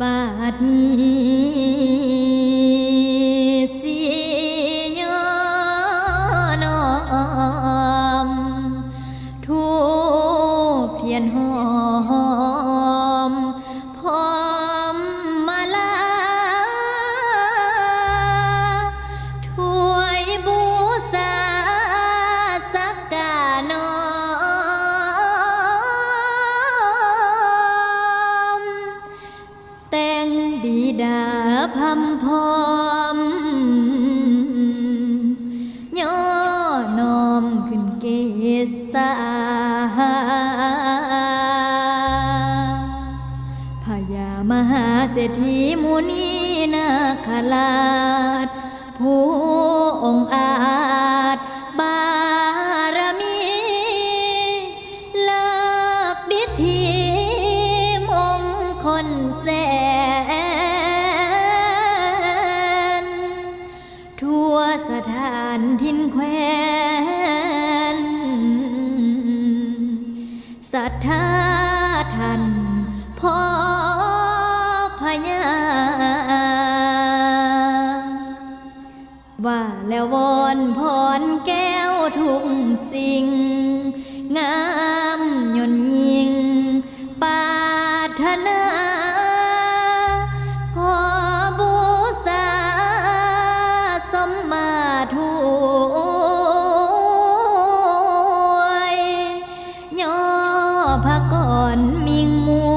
บาดนี้สิยอนอมทูเพียนห ดาพำพร้อมย่อนอมขึ้นเกษาพญามหาเศรษฐีมุนีนาคราชผู้องอาจบารมีเลิกดิธีมงคลแส สถานทินแควนศรัทธาท่านพ่อพญาว่าแล้ววอนพรแก้วทุกสิ่งงาม พระก่อนมิงมว